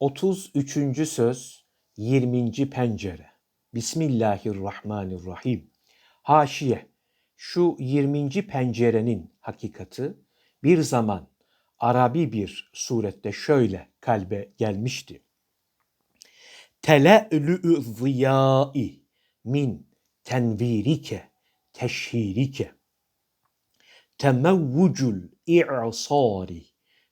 33. söz 20. pencere. Bismillahirrahmanirrahim. Haşiye. Şu 20. pencerenin hakikati bir zaman Arabi bir surette şöyle kalbe gelmişti. Tele'lü ziyai min tenvirike teşhirike temevvucul i'sari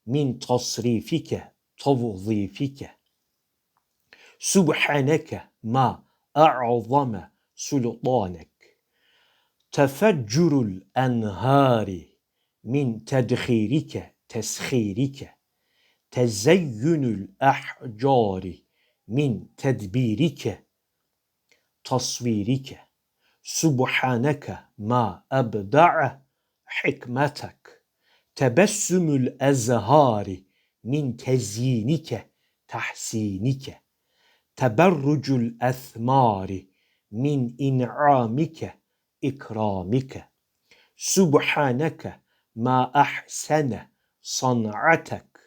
min tasrifike توظيفك سبحانك ما أعظم سلطانك. تفجر الأنهار من تدخيرك تسخيرك. تزين الأحجار من تدبيرك تصويرك. سبحانك ما أبدع حكمتك. تبسم الأزهار من تزيينك تحسينك. تبرج الأثمار من إنعامك إكرامك. سبحانك ما أحسن صنعتك.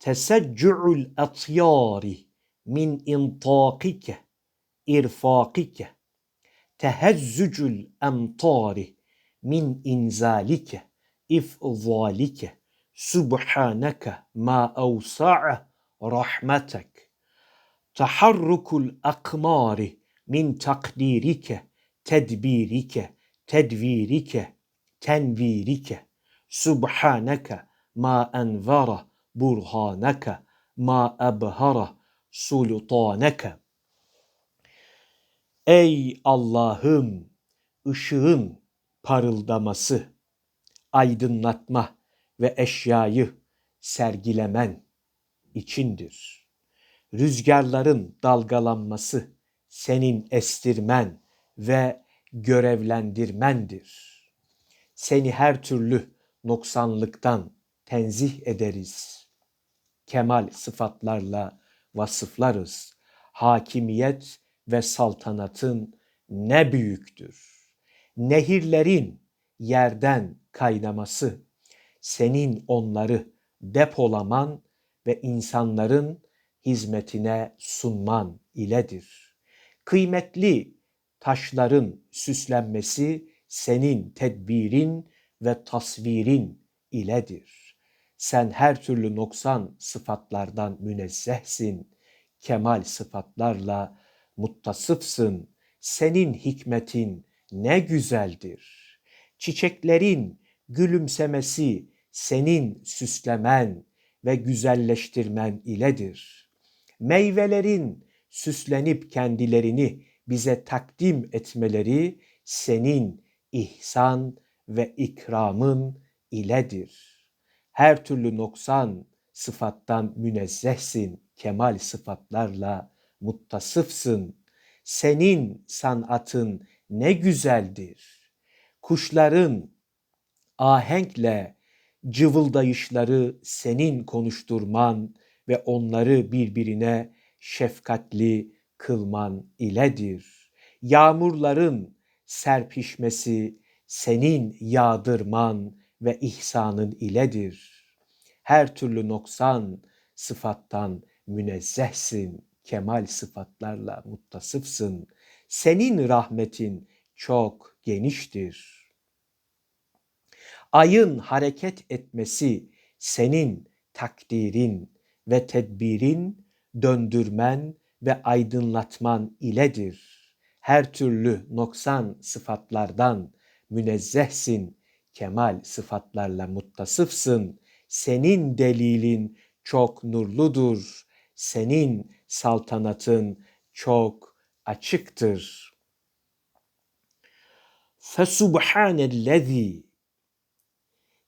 تسجع الأطيار من إنطاقك إرفاقك. تهزج الأمطار من إنزالك إفضالك. Subhaneke ma evsa'a rahmetek taharrukul akmari min takdirike tedbirike tedvirike tenvirike. Subhaneke ma envara burhaneke ma ebhara sultaneke Ey Allah'ım ışığın parıldaması, aydınlatma ve eşyayı sergilemen içindir. Rüzgarların dalgalanması senin estirmen ve görevlendirmendir. Seni her türlü noksanlıktan tenzih ederiz. Kemal sıfatlarla vasıflarız. Hakimiyet ve saltanatın ne büyüktür. Nehirlerin yerden kaynaması, senin onları depolaman ve insanların hizmetine sunman iledir. Kıymetli taşların süslenmesi senin tedbirin ve tasvirin iledir. Sen her türlü noksan sıfatlardan münezzehsin, kemal sıfatlarla muttasıfsın. Senin hikmetin ne güzeldir. Çiçeklerin gülümsemesi senin süslemen ve güzelleştirmen iledir. Meyvelerin süslenip kendilerini bize takdim etmeleri senin ihsan ve ikramın iledir. Her türlü noksan sıfattan münezzehsin, kemal sıfatlarla muttasıfsın. Senin sanatın ne güzeldir. Kuşların ahenkle cıvıldayışları senin konuşturman ve onları birbirine şefkatli kılman iledir. Yağmurların serpişmesi senin yağdırman ve ihsanın iledir. Her türlü noksan sıfattan münezzehsin, kemal sıfatlarla muttasıfsın. Senin rahmetin çok geniştir. Ayın hareket etmesi senin takdirin ve tedbirin döndürmen ve aydınlatman iledir. Her türlü noksan sıfatlardan münezzehsin, kemal sıfatlarla muttasıfsın. Senin delilin çok nurludur. Senin saltanatın çok açıktır. Fesubhanellezî biyedihi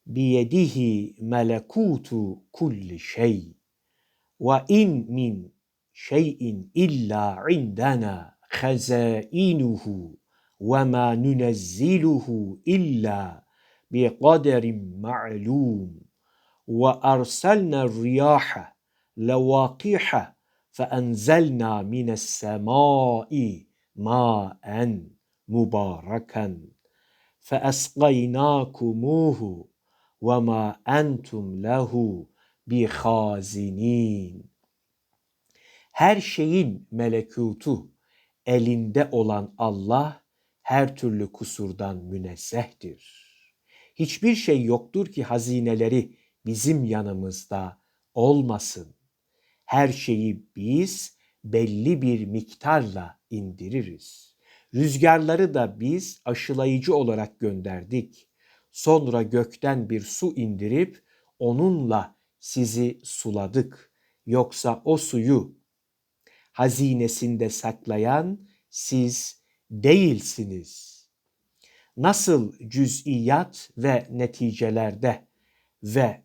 بيده ملكوت كل شيء وإن من شيء إلا عندنا خزائنه وما ننزله إلا بقدر معلوم. وأرسلنا الرياح لواقح فأنزلنا من السماء ماء مباركا. فأسقيناكموه ve ma entum lehu bi hazinin. Her şeyin melekutu elinde olan Allah her türlü kusurdan münezzehtir. Hiçbir şey yoktur ki hazineleri bizim yanımızda olmasın. Her şeyi biz belli bir miktarla indiririz. Rüzgarları da biz aşılayıcı olarak gönderdik. Sonra gökten bir su indirip onunla sizi suladık. Yoksa o suyu hazinesinde saklayan siz değilsiniz. Nasıl cüz'iyat ve neticelerde ve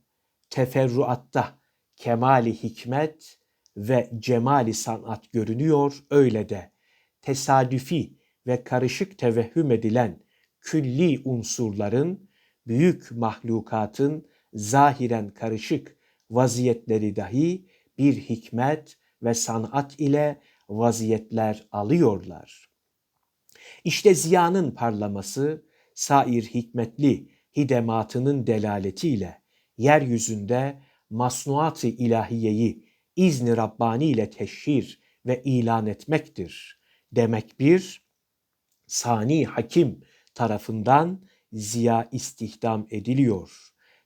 teferruatta kemali hikmet ve cemali sanat görünüyor öyle de tesadüfi ve karışık tevehhüm edilen külli unsurların büyük mahlukatın zahiren karışık vaziyetleri dahi bir hikmet ve sanat ile vaziyetler alıyorlar. İşte ziyanın parlaması sair hikmetli hidematının delaletiyle yeryüzünde masnuat-ı ilahiyeyi izni Rabbani ile teşhir ve ilan etmektir. Demek bir, sani hakim tarafından ziya istihdam ediliyor.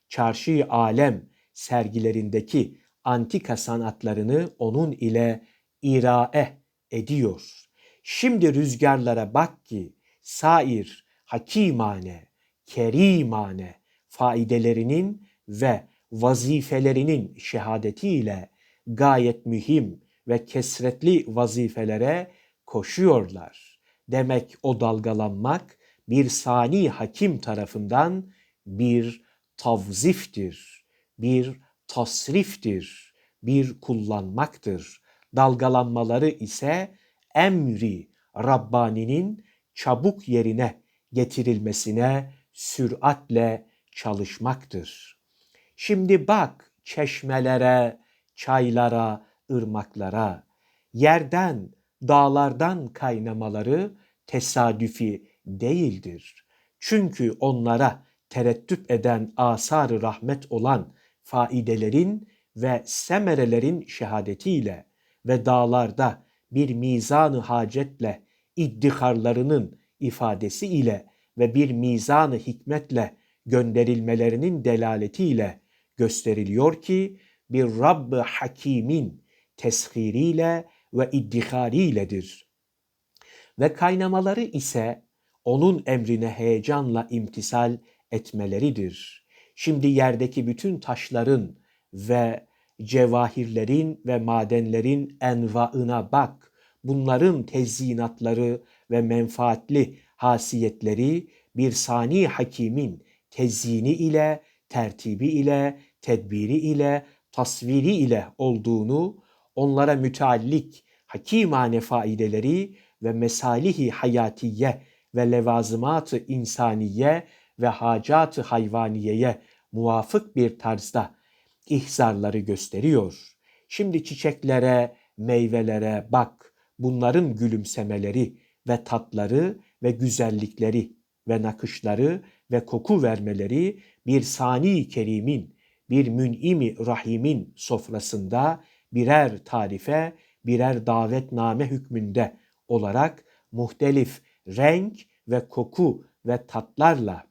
Çarşı alem sergilerindeki antika sanatlarını onun ile irae ediyor. Şimdi rüzgarlara bak ki sair hakimane, kerimane faidelerinin ve vazifelerinin şehadetiyle gayet mühim ve kesretli vazifelere koşuyorlar. Demek o dalgalanmak bir sani hakim tarafından bir tavziftir, bir tasriftir, bir kullanmaktır. Dalgalanmaları ise emri Rabbani'nin çabuk yerine getirilmesine süratle çalışmaktır. Şimdi bak çeşmelere, çaylara, ırmaklara, yerden, dağlardan kaynamaları tesadüfi değildir. Çünkü onlara tereddüt eden asar rahmet olan faidelerin ve semerelerin şehadetiyle ve dağlarda bir mizanı hacetle iddiharlarının ifadesi ile ve bir mizanı hikmetle gönderilmelerinin delaletiyle gösteriliyor ki bir Rabb-ı Hakim'in teshiriyle ve iddihariyledir. Ve kaynamaları ise onun emrine heyecanla imtisal etmeleridir. Şimdi yerdeki bütün taşların ve cevahirlerin ve madenlerin envaına bak. Bunların tezyinatları ve menfaatli hasiyetleri bir sani hakimin tezyini ile, tertibi ile, tedbiri ile, tasviri ile olduğunu, onlara müteallik hakimane faideleri ve mesalihi hayatiye ve levazımat-ı insaniye ve hacat-ı hayvaniyeye muvafık bir tarzda ihzarları gösteriyor. Şimdi çiçeklere, meyvelere bak. Bunların gülümsemeleri ve tatları ve güzellikleri ve nakışları ve koku vermeleri bir sani kerimin, bir mün'imi rahimin sofrasında birer tarife, birer davetname hükmünde olarak muhtelif renk ve koku ve tatlarla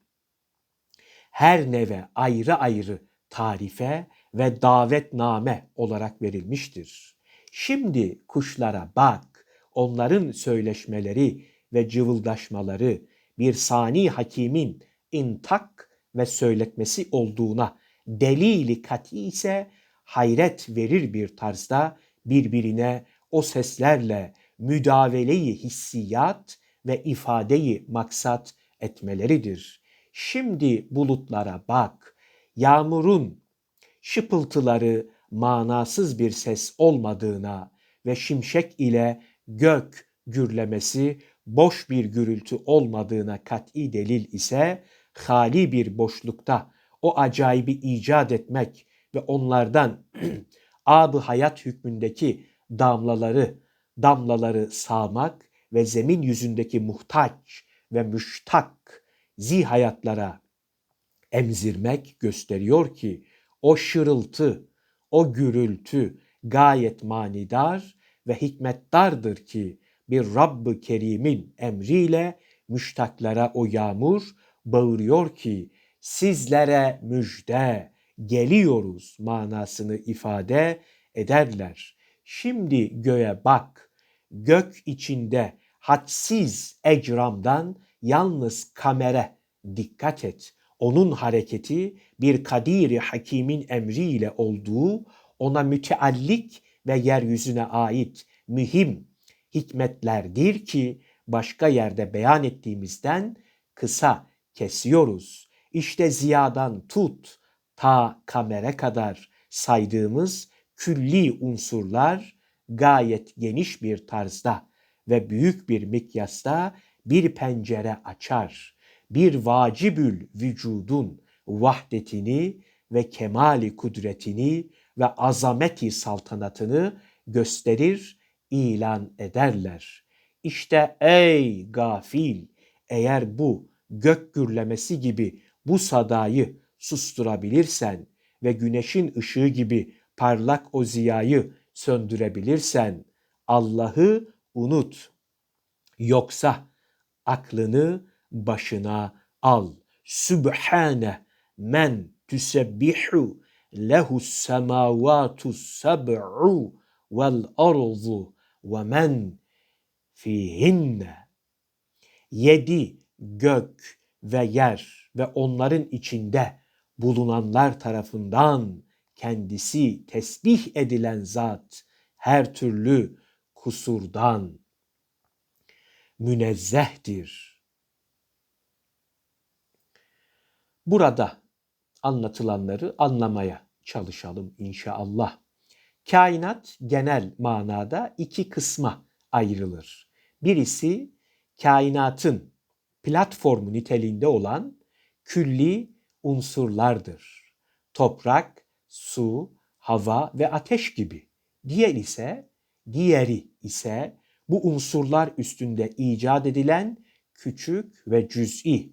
her neve ayrı ayrı tarife ve davetname olarak verilmiştir. Şimdi kuşlara bak, onların söyleşmeleri ve cıvıldaşmaları bir sani hakimin intak ve söyletmesi olduğuna delili kati ise hayret verir bir tarzda birbirine o seslerle müdaveleyi hissiyat ve ifadeyi maksat etmeleridir. Şimdi bulutlara bak, yağmurun şıpıltıları manasız bir ses olmadığına ve şimşek ile gök gürlemesi boş bir gürültü olmadığına kat'i delil ise hali bir boşlukta o acayibi icat etmek ve onlardan ab hayat hükmündeki damlaları damlaları sağmak ve zemin yüzündeki muhtaç ve müştak zihayatlara emzirmek gösteriyor ki o şırıltı, o gürültü gayet manidar ve hikmettardır ki bir Rabb-ı Kerim'in emriyle müştaklara o yağmur bağırıyor ki sizlere müjde geliyoruz manasını ifade ederler. Şimdi göğe bak, gök içinde hadsiz ecramdan yalnız kamere dikkat et. Onun hareketi bir kadiri hakimin emriyle olduğu ona müteallik ve yeryüzüne ait mühim hikmetlerdir ki başka yerde beyan ettiğimizden kısa kesiyoruz. İşte ziyadan tut ta kamere kadar saydığımız külli unsurlar gayet geniş bir tarzda ve büyük bir mikyasta bir pencere açar. Bir vacibül vücudun vahdetini ve kemali kudretini ve azameti saltanatını gösterir, ilan ederler. İşte ey gafil eğer bu gök gürlemesi gibi bu sadayı susturabilirsen ve güneşin ışığı gibi parlak o ziyayı söndürebilirsen Allah'ı unut. Yoksa aklını başına al. Sübhane men tüsebbihu lehu semavatu seb'u vel arzu ve men fihinne. Yedi gök ve yer ve onların içinde bulunanlar tarafından kendisi tesbih edilen zat her türlü kusurdan münezzehtir. Burada anlatılanları anlamaya çalışalım inşallah. Kainat genel manada iki kısma ayrılır. Birisi kainatın platformu niteliğinde olan külli unsurlardır. Toprak, su, hava ve ateş gibi. Diğer ise, diğeri ise bu unsurlar üstünde icat edilen küçük ve cüz'i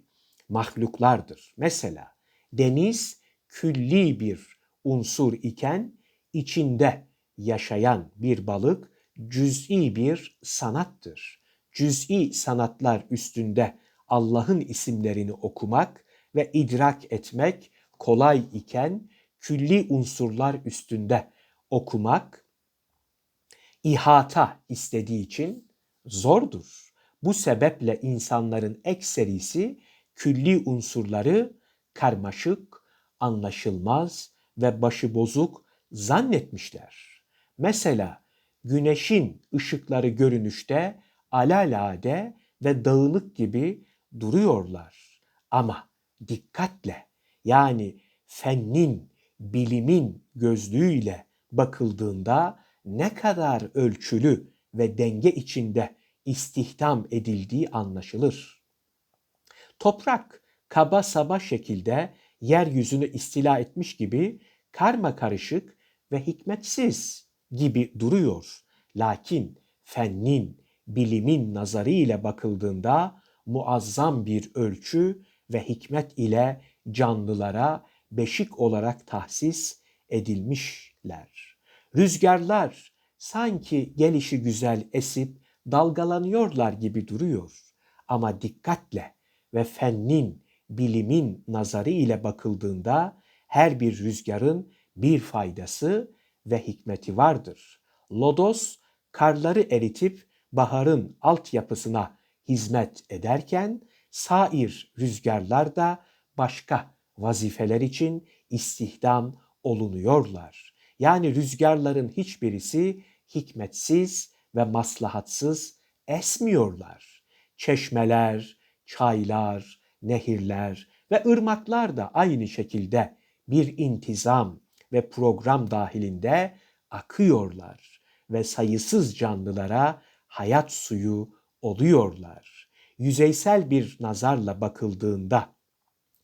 mahluklardır. Mesela deniz külli bir unsur iken içinde yaşayan bir balık cüz'i bir sanattır. Cüz'i sanatlar üstünde Allah'ın isimlerini okumak ve idrak etmek kolay iken külli unsurlar üstünde okumak ihata istediği için zordur. Bu sebeple insanların ekserisi külli unsurları karmaşık, anlaşılmaz ve başıbozuk zannetmişler. Mesela güneşin ışıkları görünüşte alalade ve dağınık gibi duruyorlar. Ama dikkatle yani fennin, bilimin gözlüğüyle bakıldığında ne kadar ölçülü ve denge içinde istihdam edildiği anlaşılır. Toprak kaba saba şekilde yeryüzünü istila etmiş gibi karma karışık ve hikmetsiz gibi duruyor. Lakin fennin, bilimin nazarı ile bakıldığında muazzam bir ölçü ve hikmet ile canlılara beşik olarak tahsis edilmişler. Rüzgarlar sanki gelişi güzel esip dalgalanıyorlar gibi duruyor. Ama dikkatle ve fennin, bilimin nazarı ile bakıldığında her bir rüzgarın bir faydası ve hikmeti vardır. Lodos karları eritip baharın altyapısına hizmet ederken sair rüzgarlar da başka vazifeler için istihdam olunuyorlar. Yani rüzgarların hiçbirisi hikmetsiz ve maslahatsız esmiyorlar. Çeşmeler, çaylar, nehirler ve ırmaklar da aynı şekilde bir intizam ve program dahilinde akıyorlar ve sayısız canlılara hayat suyu oluyorlar. Yüzeysel bir nazarla bakıldığında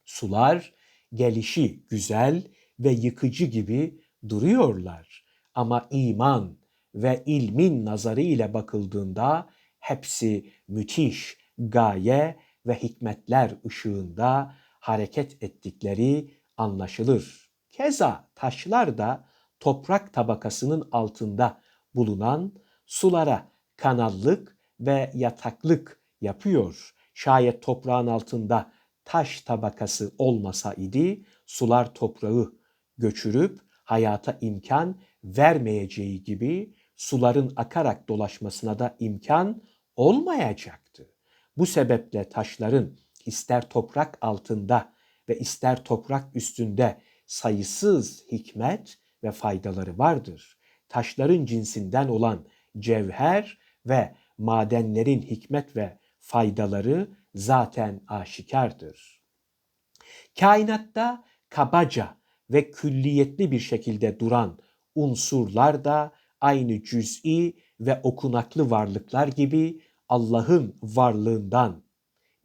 sular gelişi güzel ve yıkıcı gibi duruyorlar. Ama iman ve ilmin nazarı ile bakıldığında hepsi müthiş gaye ve hikmetler ışığında hareket ettikleri anlaşılır. Keza taşlar da toprak tabakasının altında bulunan sulara kanallık ve yataklık yapıyor. Şayet toprağın altında taş tabakası olmasa idi sular toprağı göçürüp hayata imkan vermeyeceği gibi suların akarak dolaşmasına da imkan olmayacaktı. Bu sebeple taşların ister toprak altında ve ister toprak üstünde sayısız hikmet ve faydaları vardır. Taşların cinsinden olan cevher ve madenlerin hikmet ve faydaları zaten aşikardır. Kainatta kabaca ve külliyetli bir şekilde duran unsurlar da aynı cüz'i ve okunaklı varlıklar gibi Allah'ın varlığından,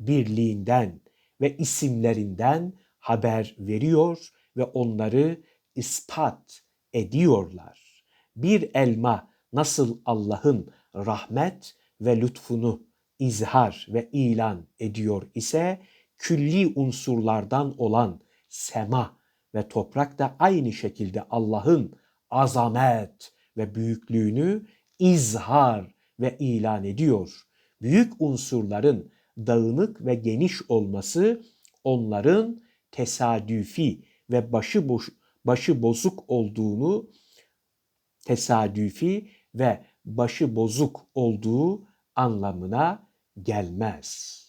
birliğinden ve isimlerinden haber veriyor ve onları ispat ediyorlar. Bir elma nasıl Allah'ın rahmet ve lütfunu izhar ve ilan ediyor ise külli unsurlardan olan sema ve toprak da aynı şekilde Allah'ın azamet ve büyüklüğünü izhar ve ilan ediyor. Büyük unsurların dağınık ve geniş olması onların tesadüfi ve başı boş, başı bozuk olduğunu tesadüfi ve başı bozuk olduğu anlamına gelmez.